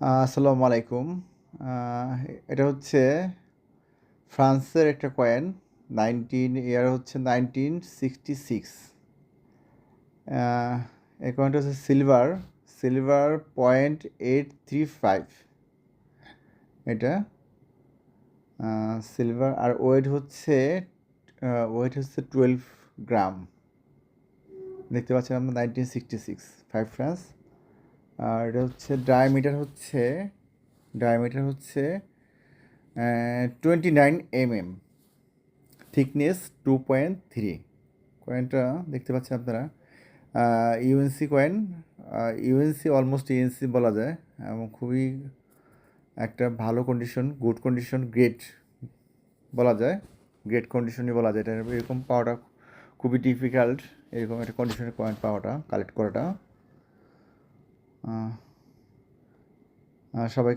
আসসালামু আলাইকুম। এটা হচ্ছে ফ্রান্সের একটা কয়েন, নাইনটিন ইয়ার হচ্ছে নাইনটিন সিক্সটি সিক্স। এই কয়েনটা হচ্ছে silver silver point eight three five. এটা সিলভার আর ওয়েট হচ্ছে ওয়েট হচ্ছে টুয়েলভ গ্রাম। দেখতে পাচ্ছেন আমরা nineteen sixty six, five francs. আর এটা হচ্ছে ডায়ামিটার হচ্ছে ডায়ামিটার হচ্ছে twenty nine M M thickness two point three কয়েনটা দেখতে পাচ্ছেন আপনারা। UNC coin UNC almost UNC বলা যায়। এবং খুবই একটা ভালো কন্ডিশন গুড কন্ডিশন গ্রেট বলা যায়। গ্রেট কন্ডিশনই বলা যায়। এটা এরকম পাওয়াটা খুবই ডিফিকাল্ট এরকম একটা কন্ডিশনের কয়েন পাওয়াটা কালেক্ট করাটা। সবাই